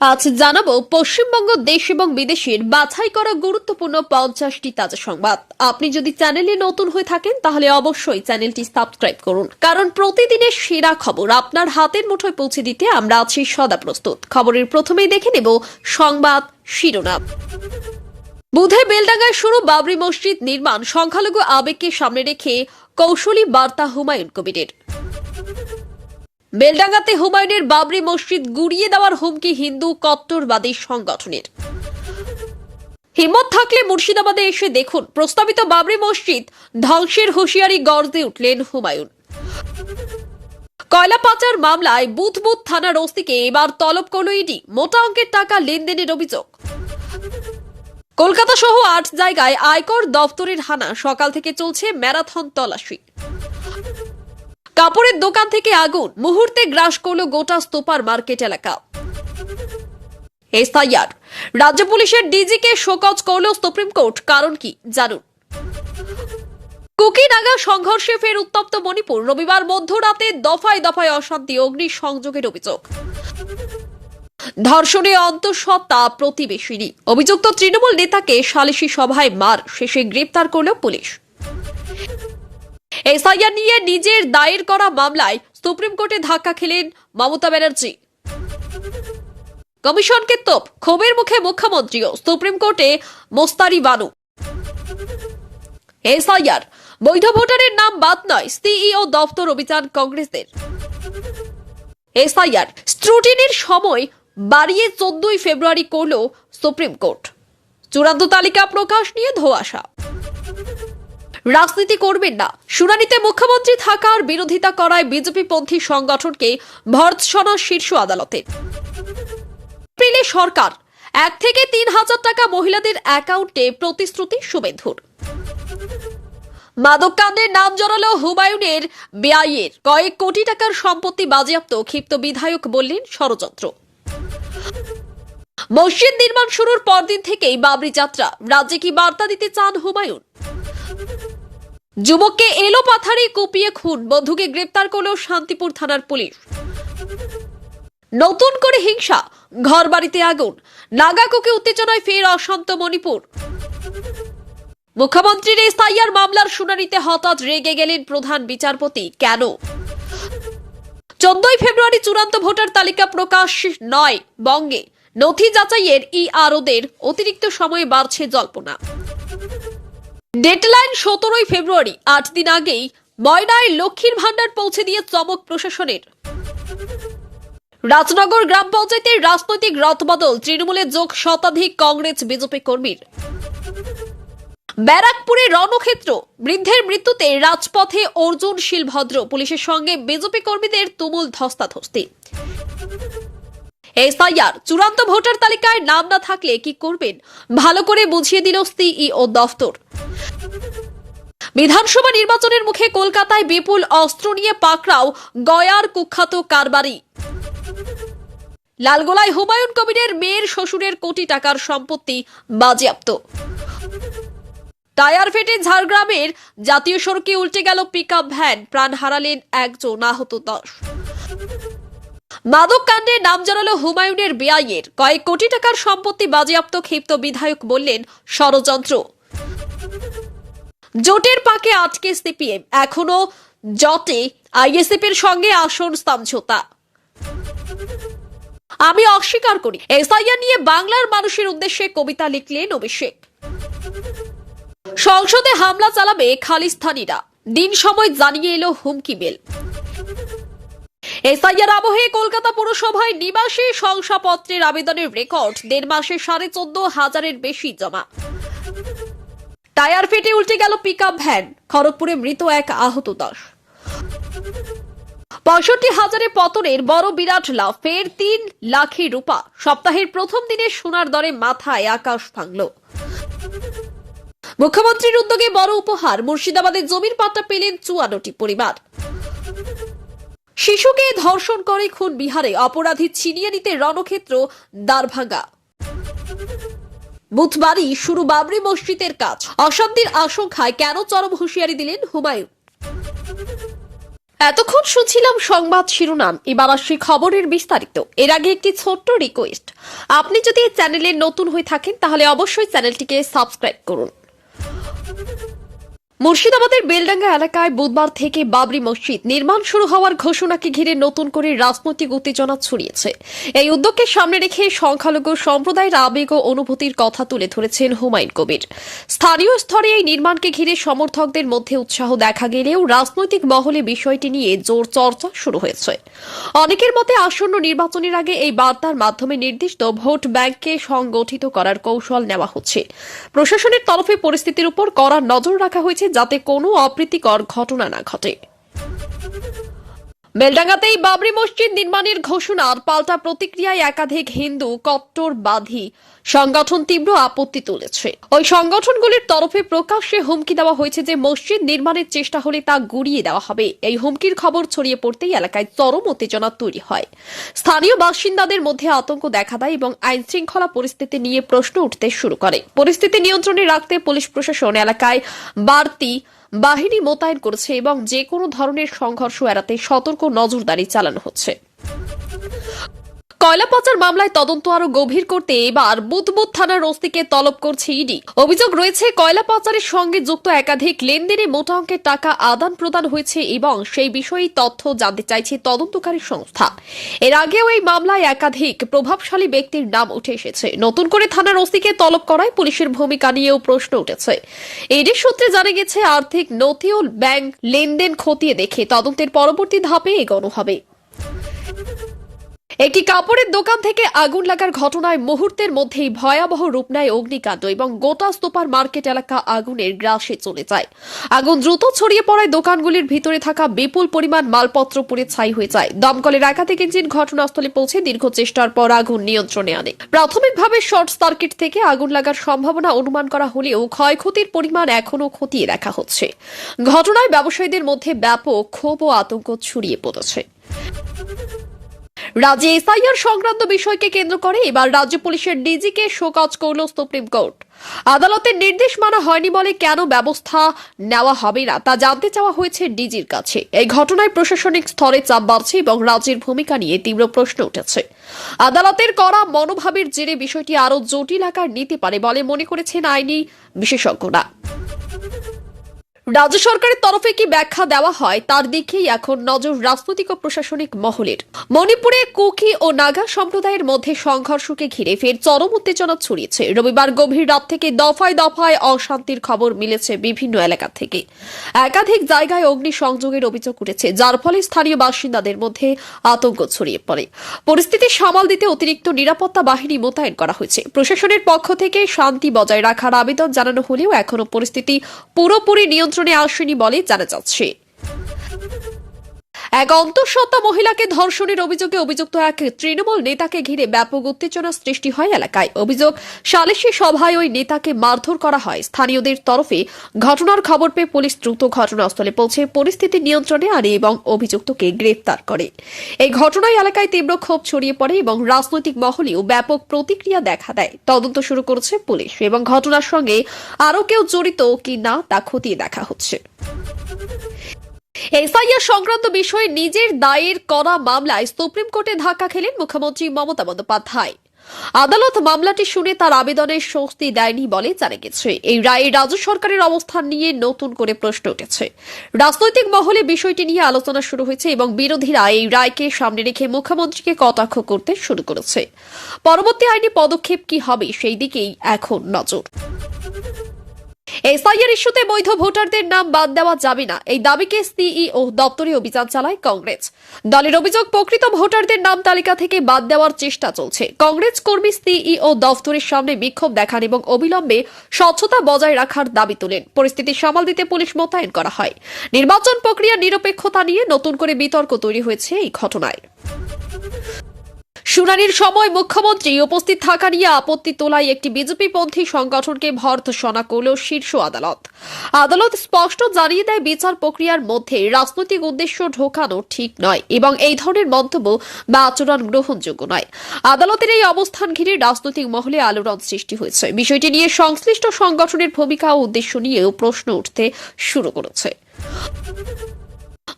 আজ জানাব, পশ্চিমবঙ্গ দেশ এবং বিদেশের বাছাই করা গুরুত্বপূর্ণ পঞ্চাশটি তাজা সংবাদ। আপনি যদি চ্যানেলে নতুন হয়ে থাকেন, তাহলে অবশ্যই চ্যানেলটি সাবস্ক্রাইব করুন। কারণ প্রতিদিনের সেরা খবর আপনার হাতের মুঠোয় পৌঁছে দিতে আমরা আছি সদা প্রস্তুত। খবরের প্রথমেই দেখে নেব সংবাদ শিরোনাম। বুধে বেলডাঙ্গায় শুরু বাবরি মসজিদ নির্মাণ, সংখ্যালঘু আবেগকে সামনে রেখে কৌশলী বার্তা হুমায়ুন কবিরের। বেলডাঙ্গাতে হুমায়ুনের বাবরি মসজিদ গুড়িয়ে দেওয়ার হুমকি হিন্দু কট্টরবাদী সংগঠনের। হিম্মত থাকলে মুর্শিদাবাদে এসে দেখুন, প্রস্তাবিত বাবরি মসজিদ ধ্বংসের হুঁশিয়ারি গর্জে উঠলেন হুমায়ুন। কয়লা পাচার মামলায় বুথ থানার ওসিকে এবার তলব করল ইডি, মোটা অঙ্কের টাকা লেনদেনের অভিযোগ। কলকাতা সহ আট জায়গায় আয়কর দফতরের হানা, সকাল থেকে চলছে ম্যারাথন তল্লাশি। কাপড়ের দোকান থেকে আগুন। মুহূর্তে গ্রাস করল গোটা স্তোপার মার্কেট এলাকা। এসআইআর রাজ্য পুলিশের ডিজিকে শোকজ করল সুপ্রিম কোর্ট। কারণ কি? জানুন। কুকিনাগা সংঘর্ষে ফের উত্তপ্ত মণিপুর। রবিবার মধ্যরাতে দফায় দফায় অশান্তি অগ্নি সংযোগের অভিযোগ। ধর্ষণে অন্তঃসত্ত্বা প্রতিবেশিনী। অভিযুক্ত তৃণমূল নেতাকে সালিশি সভায় মার। শেষে গ্রেপ্তার করল পুলিশ। এসআইআর নিয়ে নিজের দায়ের করা মামলায় সুপ্রিম কোর্টে ধাক্কা খেলেন মমতা ব্যানার্জি। কমিশনকে তোপ, ক্ষোভের মুখে মুখ্যমন্ত্রীও, সুপ্রিম কোর্টে মোস্তারি বানু। এসআইআর, বৈধ ভোটারের নাম বাদ নয়, সিইও দপ্তর অভিযান কংগ্রেসের। এসআইআর, স্ক্রুটিনির সময় বাড়িয়ে চোদ্দই ফেব্রুয়ারি করল সুপ্রিম কোর্ট। চূড়ান্ত তালিকা প্রকাশ নিয়ে ধোয়াশা। রাজনীতি করবেন না। শুনানিতে মুখ্যমন্ত্রী থাকার বিরোধিতা করায় বিজেপি পন্থী সংগঠনকে ভর্ৎসনা শীর্ষ আদালতে। এপ্রিলে সরকার। এক থেকে তিন হাজার টাকা মহিলাদের অ্যাকাউন্টে প্রতিশ্রুতি শুভেন্দুর মাদক কাণ্ডের নাম জড়ালো হুমায়ুনের ব্যয়ের কয়েক কোটি টাকার সম্পত্তি বাজেয়াপ্ত ক্ষিপ্ত বিধায়ক বললেন ষড়যন্ত্র। মসজিদ নির্মাণ শুরুর পরদিন থেকেই বাবরি যাত্রা। রাজ্যে কি বার্তা দিতে চান হুমায়ুন? যুবককে এলো পাথারি, কুপিয়ে খুন। বন্ধুকে গ্রেপ্তার করল শান্তিপুর থানার পুলিশ। নতুন করে হিংসা ঘর বাড়িতে আগুন। নাগাকুকে উত্তেজনায় ফের অশান্ত মণিপুর। মুখ্যমন্ত্রীর এসআইআর মামলার শুনানিতে হঠাৎ রেগে গেলেন প্রধান বিচারপতি। কেন? চোদ্দই ফেব্রুয়ারি চূড়ান্ত ভোটার তালিকা প্রকাশ নয় বঙ্গে। নথি যাচাইয়ের ই ইআরওদের অতিরিক্ত সময়ে বাড়ছে জল্পনা। ডেডলাইন সতেরোই ফেব্রুয়ারি, আট দিন আগেই ময়নায় লক্ষ্মীর ভাণ্ডার পৌঁছে দিয়ে চমক প্রশাসনের। রাজনগর গ্রাম পঞ্চায়েতের রাজনৈতিক রথবদল তৃণমূলের যোগ শতাধিক কংগ্রেস, বিজেপি কর্মীর। ব্যারাকপুরে রণক্ষেত্র, বৃদ্ধের মৃত্যুতে রাজপথে অর্জুন শিলভদ্র পুলিশের সঙ্গে বিজেপি কর্মীদের তুমুল ধস্তাধস্তি। এসআইআর চূড়ান্ত ভোটার তালিকায় নাম না থাকলে কি করবেন? ভালো করে বুঝিয়ে দিল সিইও দফতর। বিধানসভা নির্বাচনের মুখে কলকাতায় বিপুল অস্ত্র নিয়ে পাকড়াও গয়ার কুখ্যাত কারবারি। লালগোলায় হুমায়ুন কবিরের মেয়ের শ্বশুরের কোটি টাকার সম্পত্তি বাজেয়াপ্ত। টায়ার ফেটে ঝাড়গ্রামের জাতীয় সড়কে উল্টে গেল পিকআপ ভ্যান, প্রাণ হারালেন একজন আহত দশ। মাদক কাণ্ডে নাম জানালো হুমায়ুনের বেআইয়ের কয়েক কোটি টাকার সম্পত্তি বাজেয়াপ্ত ক্ষিপ্ত বিধায়ক বললেন ষড়যন্ত্র। জোটের পাকে আটকে সিপিএম। এখনও জটে আইএসএফ এর সঙ্গে আসন সমঝোতা আমি অস্বীকার করি। এসআইআর নিয়ে বাংলার মানুষের উদ্দেশ্যে কবিতা লিখলেন অভিষেক। সংসদে হামলা চালাবে খালিস্তানিরা। দিন সময় জানিয়ে এলো হুমকি বেল এসআইআর আবহে কলকাতা পুরসভায় নিবাসী শংসাপত্রের আবেদনের রেকর্ড। দেড় মাসে সাড়ে চোদ্দ হাজারের বেশি জমা। টায়ার ফেটে উল্টে গেল পিকআপ ভ্যান খড়গপুরে মৃত এক আহত দশ। পঁয়ষট্টি হাজারে পতনের বড় বিরাট লাভ ফের তিন লাখে রূপা। সপ্তাহের প্রথম দিনে সোনার দরে মাথায় আকাশ ভাঙল। মুখ্যমন্ত্রীর উদ্যোগে বড় উপহার। মুর্শিদাবাদের জমির পাট্টা পেলেন চুয়ান্নটি পরিবার। শিশুকে ধর্ষণ করে খুন বিহারে, অপরাধী ছিনিয়ে নিতে রণক্ষেত্র দ্বারভাঙ্গা বুধবারই শুরু বাবরি মসজিদের কাজ। অশান্তির আশঙ্কায় কেন চরম হুঁশিয়ারি দিলেন হুমায়ুন? এতক্ষণ শুনছিলাম সংবাদ শিরোনাম, এবার আসছি খবরের বিস্তারিত। এর আগে একটি ছোট্ট রিকোয়েস্ট আপনি যদি চ্যানেলে নতুন হয়ে থাকেন, তাহলে অবশ্যই চ্যানেলটিকে সাবস্ক্রাইব করুন। মুর্শিদাবাদের বেলডাঙ্গা এলাকায় বুধবার থেকে বাবরি মসজিদ নির্মাণ শুরু হওয়ার ঘোষণাকে ঘিরে নতুন করে রাজনৈতিক উত্তেজনা ছড়িয়েছে। এই উদ্যোগকে সামনে রেখে সংখ্যালঘু সম্প্রদায়ের আবেগ ও অনুভূতির কথা তুলে ধরেছেন হুমায়ুন কবির। স্থানীয় স্তরে এই নির্মাণকে ঘিরে সমর্থকদের মধ্যে উৎসাহ দেখা গেলেও রাজনৈতিক মহলে বিষয়টি নিয়ে জোর চর্চা শুরু হয়েছে। অনেকের মতে আসন্ন নির্বাচনের আগে এই বার্তার মাধ্যমে নির্দিষ্ট ভোট ব্যাংককে সংগঠিত করার কৌশল নেওয়া হচ্ছে। প্রশাসনের তরফে পরিস্থিতির উপর কড়া নজর রাখা হয়েছে যাতে কোনো অপ্রীতিকর ঘটনা না ঘটে। বেলডাঙ্গাতেই বাবরি মসজিদ নির্মাণের ঘোষণার পাল্টা প্রতিক্রিয়ায় একাধিক হিন্দু কট্টরবাদী সংগঠন তীব্র আপত্তি তুলেছে। ওই সংগঠনগুলির তরফে প্রকাশ্যে হুমকি দেওয়া হয়েছে যে মসজিদ নির্মাণের চেষ্টা হলে তা গুড়িয়ে দেওয়া হবে। এই হুমকির খবর ছড়িয়ে পড়তেই এলাকায় চরম উত্তেজনা তৈরি হয়। স্থানীয় বাসিন্দাদের মধ্যে আতঙ্ক দেখা দেয় এবং আইন শৃঙ্খলা পরিস্থিতি নিয়ে প্রশ্ন উঠতে শুরু করে। পরিস্থিতি নিয়ন্ত্রণে রাখতে পুলিশ প্রশাসন এলাকায় বাড়তি বাহিনী মোতায়েন করেছে এবং যে কোনো ধরনের সংঘর্ষ এড়াতে সতর্ক নজরদারি চালানো হচ্ছে। কয়লা পাচার মামলায় তদন্ত আরও গভীর করতে এবার বুধবুধ থানার ওসিকে তলব করছে ইডি। অভিযোগ রয়েছে কয়লা পাচারের সঙ্গে যুক্ত একাধিক লেনদেনে মোটা অঙ্কের টাকা আদান প্রদান হয়েছে এবং সেই বিষয়ে তথ্য জানতে চাইছে তদন্তকারী সংস্থা। এর আগেও এই মামলায় একাধিক প্রভাবশালী ব্যক্তির নাম উঠে এসেছে। নতুন করে থানার ওসিকে তলব করায় পুলিশের ভূমিকা নিয়েও প্রশ্ন উঠেছে। ইডির সূত্রে জানা গেছে, আর্থিক নথি ও ব্যাংক লেনদেন খতিয়ে দেখে তদন্তের পরবর্তী ধাপে এগোনো হবে। একটি কাপড়ের দোকান থেকে আগুন লাগার ঘটনায় মুহূর্তের মধ্যেই ভয়াবহ রূপ নেয় অগ্নিকাণ্ড এবং গোটা সুপার মার্কেট এলাকা আগুনের গ্রাসে চলে যায়। আগুন দ্রুত ছড়িয়ে পড়ায় দোকানগুলির ভিতরে থাকা বিপুল পরিমাণ মালপত্র পুড়ে ছাই হয়ে যায়। দমকলের একাধিক ইঞ্জিন ঘটনাস্থলে পৌঁছে দীর্ঘ চেষ্টার পর আগুন নিয়ন্ত্রণে আনে। প্রাথমিকভাবে শর্ট সার্কিট থেকে আগুন লাগার সম্ভাবনা অনুমান করা হলেও ক্ষয়ক্ষতির পরিমাণ এখনও খতিয়ে দেখা হচ্ছে। ঘটনায় ব্যবসায়ীদের মধ্যে ব্যাপক ক্ষোভ ও আতঙ্ক ছড়িয়ে পড়েছে। রাজ্যে এসআইআর সংক্রান্ত বিষয়কে কেন্দ্র করে এবার রাজ্য পুলিশের ডিজিকে শোকজ করল সুপ্রিম কোর্ট। আদালতের নির্দেশ মানা হয়নি বলে কেন ব্যবস্থা নেওয়া হবে না তা জানতে চাওয়া হয়েছে ডিজির কাছে। এই ঘটনায় প্রশাসনিক স্তরে চাপ বাড়ছে এবং রাজ্যের ভূমিকা নিয়ে তীব্র প্রশ্ন উঠেছে। আদালতের করা মনোভাবের জেরে বিষয়টি আরও জটিল আকার নিতে পারে বলে মনে করেছেন আইনি বিশেষজ্ঞরা। রাজ্য সরকারের তরফে কি ব্যাখ্যা দেওয়া হয়, তার দিকেই এখন নজর রাজনৈতিক ও প্রশাসনিক মহলের। মণিপুরে কুকি ও নাগা সম্প্রদায়ের মধ্যে সংঘর্ষকে ঘিরে ফের চরম উত্তেজনা ছড়িয়েছে। রবিবার গভীর রাত থেকে দফায় দফায় অশান্তির খবর মিলেছে বিভিন্ন এলাকা থেকে। একাধিক জায়গায় অগ্নি সংযোগের অভিযোগ উঠেছে, যার ফলে স্থানীয় বাসিন্দাদের মধ্যে আতঙ্ক ছড়িয়ে পড়ে। পরিস্থিতি সামাল দিতে অতিরিক্ত নিরাপত্তা বাহিনী মোতায়েন করা হয়েছে। প্রশাসনের পক্ষ থেকে শান্তি বজায় রাখার আবেদন জানানো হলেও এখনও পরিস্থিতি পুরোপুরি নিয়ন্ত্রণে আসেনি বলে জানা যাচ্ছে। এক অন্তঃসত্ত্বা মহিলাকে ধর্ষণের অভিযোগে অভিযুক্ত এক তৃণমূল নেতাকে ঘিরে ব্যাপক উত্তেজনা সৃষ্টি হয় এলাকায়। অভিযোগ, সালিশি সভায় ওই নেতাকে মারধর করা হয়। স্থানীয়দের তরফে ঘটনার খবর পেয়ে পুলিশ দ্রুত ঘটনাস্থলে পৌঁছে পরিস্থিতি নিয়ন্ত্রণে আনে এবং অভিযুক্তকে গ্রেফতার করে। এই ঘটনায় এলাকায় তীব্র ক্ষোভ ছড়িয়ে পড়ে এবং রাজনৈতিক মহলেও ব্যাপক প্রতিক্রিয়া দেখা দেয়। তদন্ত শুরু করেছে পুলিশ এবং ঘটনার সঙ্গে আরও কেউ জড়িত কি না তা খতিয়ে দেখা হচ্ছে। এসআইআর সংক্রান্ত বিষয়ে নিজের দায়ের করা মামলায় সুপ্রিম কোর্টে ধাক্কা খেলেন মুখ্যমন্ত্রী মমতা বন্দ্যোপাধ্যায়। আদালত মামলাটি শুনে তার আবেদনের স্বস্তি দেয়নি বলে জানা গেছে। এই রায়ে রাজ্য সরকারের অবস্থান নিয়ে নতুন করে প্রশ্ন উঠেছে। রাজনৈতিক মহলে বিষয়টি নিয়ে আলোচনা শুরু হয়েছে এবং বিরোধীরা এই রায়কে সামনে রেখে মুখ্যমন্ত্রীকে কটাক্ষ করতে শুরু করেছে। পরবর্তী আইনি পদক্ষেপ কি হবে, সেই দিকেই এখন নজর। এসআইআর ইস্যুতে বৈধ ভোটারদের নাম বাদ দেওয়া যাবে না। এই দাবিকে সিইও দপ্তরে অভিযান চালায় কংগ্রেস। দলের অভিযোগ, প্রকৃত ভোটারদের নাম তালিকা থেকে বাদ দেওয়ার চেষ্টা চলছে। কংগ্রেস কর্মী, সিইও, দপ্তরের সামনে বিক্ষোভ দেখান এবং অবিলম্বে স্বচ্ছতা বজায় রাখার দাবি তোলেন। পরিস্থিতি সামাল দিতে পুলিশ মোতায়েন করা হয়। নির্বাচন প্রক্রিয়ার নিরপেক্ষতা নিয়ে নতুন করে বিতর্ক তৈরি হয়েছে এই ঘটনায়। শুনানির সময় মুখ্যমন্ত্রী উপস্থিত থাকা নিয়ে আপত্তি তোলায় একটি বিজেপি পন্থী সংগঠনকে ভর্ৎসনা করল শীর্ষ আদালত। আদালত স্পষ্ট জানিয়ে দেয়, বিচার প্রক্রিয়ার মধ্যে রাজনৈতিক উদ্দেশ্য ঢোকানো ঠিক নয় এবং এই ধরনের মন্তব্য বা আচরণ গ্রহণযোগ্য নয়। আদালতের এই অবস্থান ঘিরে রাজনৈতিক মহলে আলোড়ন সৃষ্টি হয়েছে। বিষয়টি নিয়ে সংশ্লিষ্ট সংগঠনের ভূমিকা ও উদ্দেশ্য নিয়েও প্রশ্ন উঠতে শুরু করেছে।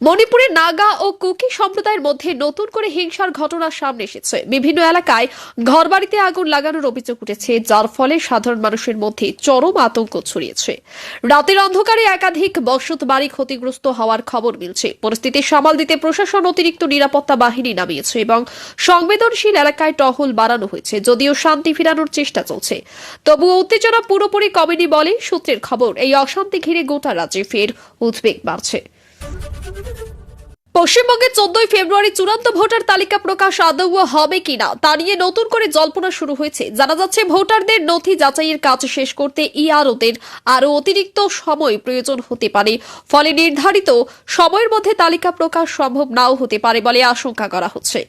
মণিপুরে নাগা ও কুকি সম্প্রদায়ের মধ্যে নতুন করে হিংসার ঘটনা সামনে এসেছে। বিভিন্ন এলাকায় ঘরবাড়িতে আগুন লাগানোর অভিযোগ উঠেছে, যার ফলে সাধারণ মানুষের মধ্যে চরম আতঙ্ক ছড়িয়েছে। রাতের অন্ধকারে একাধিক বসত বাড়ি ক্ষতিগ্রস্ত হওয়ার খবর মিলছে। পরিস্থিতি সামাল দিতে প্রশাসন অতিরিক্ত নিরাপত্তা বাহিনী নামিয়েছে এবং সংবেদনশীল এলাকায় টহল বাড়ানো হয়েছে, যদিও শান্তি ফিরানোর চেষ্টা চলছে। তবুও উত্তেজনা পুরোপুরি কমেনি বলে সূত্রের খবর। এই অশান্তি ঘিরে গোটা রাজ্যে ফের উদ্বেগ বাড়ছে। Thank you. পশ্চিমবঙ্গে চোদ্দই ফেব্রুয়ারি চূড়ান্ত ভোটার তালিকা প্রকাশ আদৌ হবে কিনা, তা নিয়ে নতুন করে জল্পনা শুরু হয়েছে। জানা যাচ্ছে, ভোটারদের নথি যাচাইয়ের কাজ শেষ করতে ইআরওদের আরও অতিরিক্ত সময় প্রয়োজন হতে পারে, ফলে নির্ধারিত সময়ের মধ্যে তালিকা প্রকাশ সম্ভব নাও হতে পারে বলে আশঙ্কা করা হচ্ছে।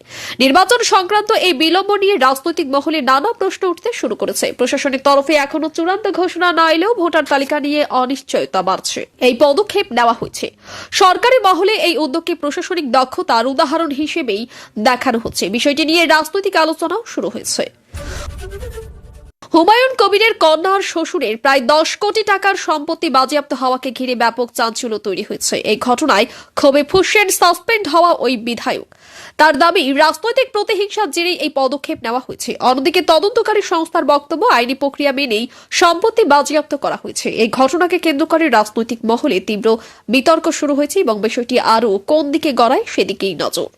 নির্বাচন সংক্রান্ত এই বিলম্ব নিয়ে রাজনৈতিক মহলে নানা প্রশ্ন উঠতে শুরু করেছে। প্রশাসনের তরফে এখনও চূড়ান্ত ঘোষণা না এলেও ভোটার তালিকা নিয়ে অনিশ্চয়তা বাড়ছে। এই পদক্ষেপ নেওয়া হয়েছে। সরকারি মহলে এই উদ্যোগকে প্রশাসনিক দক্ষতার উদাহরণ হিসেবেই দেখানো হচ্ছে। বিষয়টি নিয়ে রাজনৈতিক আলোচনাও শুরু হয়েছে। হুমায়ুন কবিরের কন্যার শ্বশুরের প্রায় দশ কোটি টাকার সম্পত্তি বাজেয়াপ্ত হওয়াকে ঘিরে ব্যাপক চাঞ্চল্য তৈরি হয়েছে। এই ঘটনায় ক্ষোভে ফুসেন সাসপেন্ড হওয়া ওই বিধায়ক। তার দাবি, রাজনৈতিক প্রতিহিংসার জেরেই এই পদক্ষেপ নেওয়া হয়েছে। অন্যদিকে তদন্তকারী সংস্থার বক্তব্য, আইনি প্রক্রিয়া মেনেই সম্পত্তি বাজেয়াপ্ত করা হয়েছে। এই ঘটনাকে কেন্দ্র করে রাজনৈতিক মহলে তীব্র বিতর্ক শুরু হয়েছে এবং বিষয়টি আরও কোন দিকে গড়ায় সেদিকেই নজর।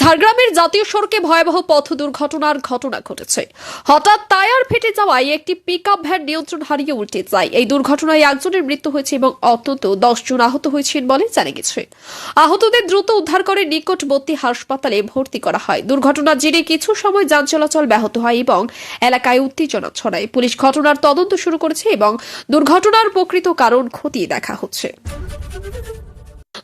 ঝাড়গ্রামের জাতীয় সড়কে ভয়াবহ পথ দুর্ঘটনার ঘটনা ঘটেছে। হঠাৎ টায়ার ফেটে যাওয়ায় একটি পিক ভ্যান নিয়ন্ত্রণ হারিয়ে উল্টে যায়। এই দুর্ঘটনায় একজনের মৃত্যু হয়েছে এবং অন্তত জন আহত হয়েছেন বলে জানা গেছে। আহতদের দ্রুত উদ্ধার করে নিকটবর্তী হাসপাতালে ভর্তি করা হয়। দুর্ঘটনার জেরে কিছু সময় যান চলাচল ব্যাহত হয় এবং এলাকায় উত্তেজনা ছড়ায়। পুলিশ ঘটনার তদন্ত শুরু করেছে এবং দুর্ঘটনার প্রকৃত কারণ খতিয়ে দেখা হচ্ছে।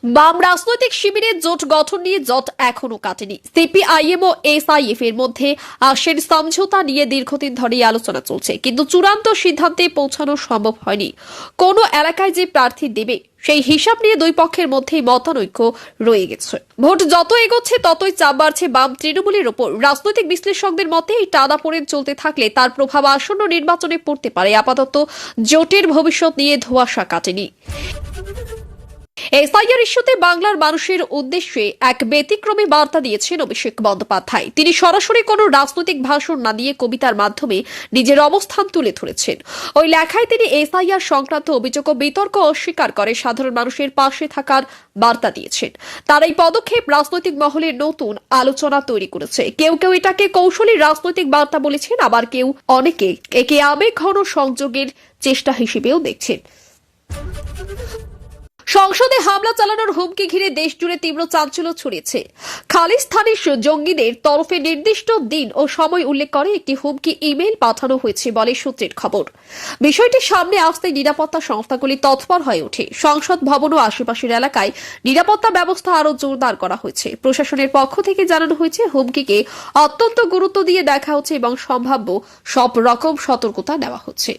বাম রাজনৈতিক শিবিরের জোট গঠন নিয়ে জট এখনও কাটেনি। সিপিআইএম ও এসআইএফ এর মধ্যে আসের সমঝোতা নিয়ে দীর্ঘদিন ধরেই আলোচনা চলছে, কিন্তু চূড়ান্ত সিদ্ধান্তে পৌঁছানো সম্ভব হয়নি। কোন এলাকায় যে প্রার্থী দেবে, সেই হিসাব নিয়ে দুই পক্ষের মধ্যেই মতানৈক্য রয়ে গেছে। ভোট যত এগোচ্ছে, ততই চাপ বাড়ছে বাম তৃণমূলের ওপর। রাজনৈতিক বিশ্লেষকদের মতে, এই টানাপোড়েন চলতে থাকলে তার প্রভাব আসন্ন নির্বাচনে পড়তে পারে। আপাতত জোটের ভবিষ্যৎ নিয়ে ধোঁয়াশা কাটেনি। এসআইআর ইস্যুতে বাংলার মানুষের উদ্দেশ্যে এক ব্যতিক্রমী বার্তা দিয়েছেন অভিষেক বন্দ্যোপাধ্যায়। তিনি সরাসরি কোনো রাজনৈতিক ভাষণ না দিয়ে কবিতার মাধ্যমে নিজের অবস্থান তুলে ধরেছেন। ওই লেখায় তিনি এসআইআর সংক্রান্ত অভিযোগ ও বিতর্ক অস্বীকার করে সাধারণ মানুষের পাশে থাকার বার্তা দিয়েছেন। তার এই পদক্ষেপ রাজনৈতিক মহলে নতুন আলোচনা তৈরি করেছে। কেউ কেউ এটাকে কৌশলী রাজনৈতিক বার্তা বলেছেন, আবার কেউ অনেকে একে আবেগ ঘন সংযোগের চেষ্টা হিসেবেও দেখছেন। সংসদে হামলা চালানোর হুমকি ঘিরে দেশ জুড়ে তীব্র চাঞ্চল্য ছড়িয়েছে। খালিস্তানি জঙ্গিদের তরফে নির্দিষ্ট দিন ও সময় উল্লেখ করে একটি হুমকি ইমেল পাঠানো হয়েছে বলে সূত্রের খবর। বিষয়টি সামনে আসতে নিরাপত্তা সংস্থাগুলি তৎপর হয়ে ওঠে। সংসদ ভবন ও আশেপাশের এলাকায় নিরাপত্তা ব্যবস্থা আরও জোরদার করা হয়েছে। প্রশাসনের পক্ষ থেকে জানানো হয়েছে, হুমকিকে অত্যন্ত গুরুত্ব দিয়ে দেখা হচ্ছে এবং সম্ভাব্য সব রকম সতর্কতা নেওয়া হচ্ছে।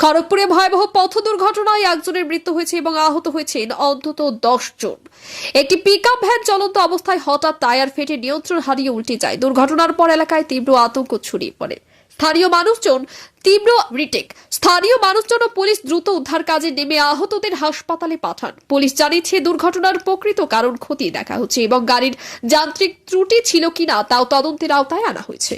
খড়গপুরে ভয়াবহ পথ দুর্ঘটনায় একজনের মৃত্যু হয়েছে এবং আহত হয়েছেন অন্তত দশ জন। একটি পিক ভ্যান চলন্ত অবস্থায় হঠাৎ টায়ার ফেটে নিয়ন্ত্রণ হারিয়ে উল্টে যায়। দুর্ঘটনার পর এলাকায় তীব্র আতঙ্ক ছড়িয়ে পড়ে। স্থানীয় মানুষজন, তীব্র রিটেক। স্থানীয় মানুষজন ও পুলিশ দ্রুত উদ্ধার কাজে নেমে আহতদের হাসপাতালে পাঠান। পুলিশ জানিয়েছে, দুর্ঘটনার প্রকৃত কারণ ক্ষতি দেখা হচ্ছে এবং গাড়ির যান্ত্রিক ত্রুটি ছিল কিনা তাও তদন্তের আওতায় আনা হয়েছে।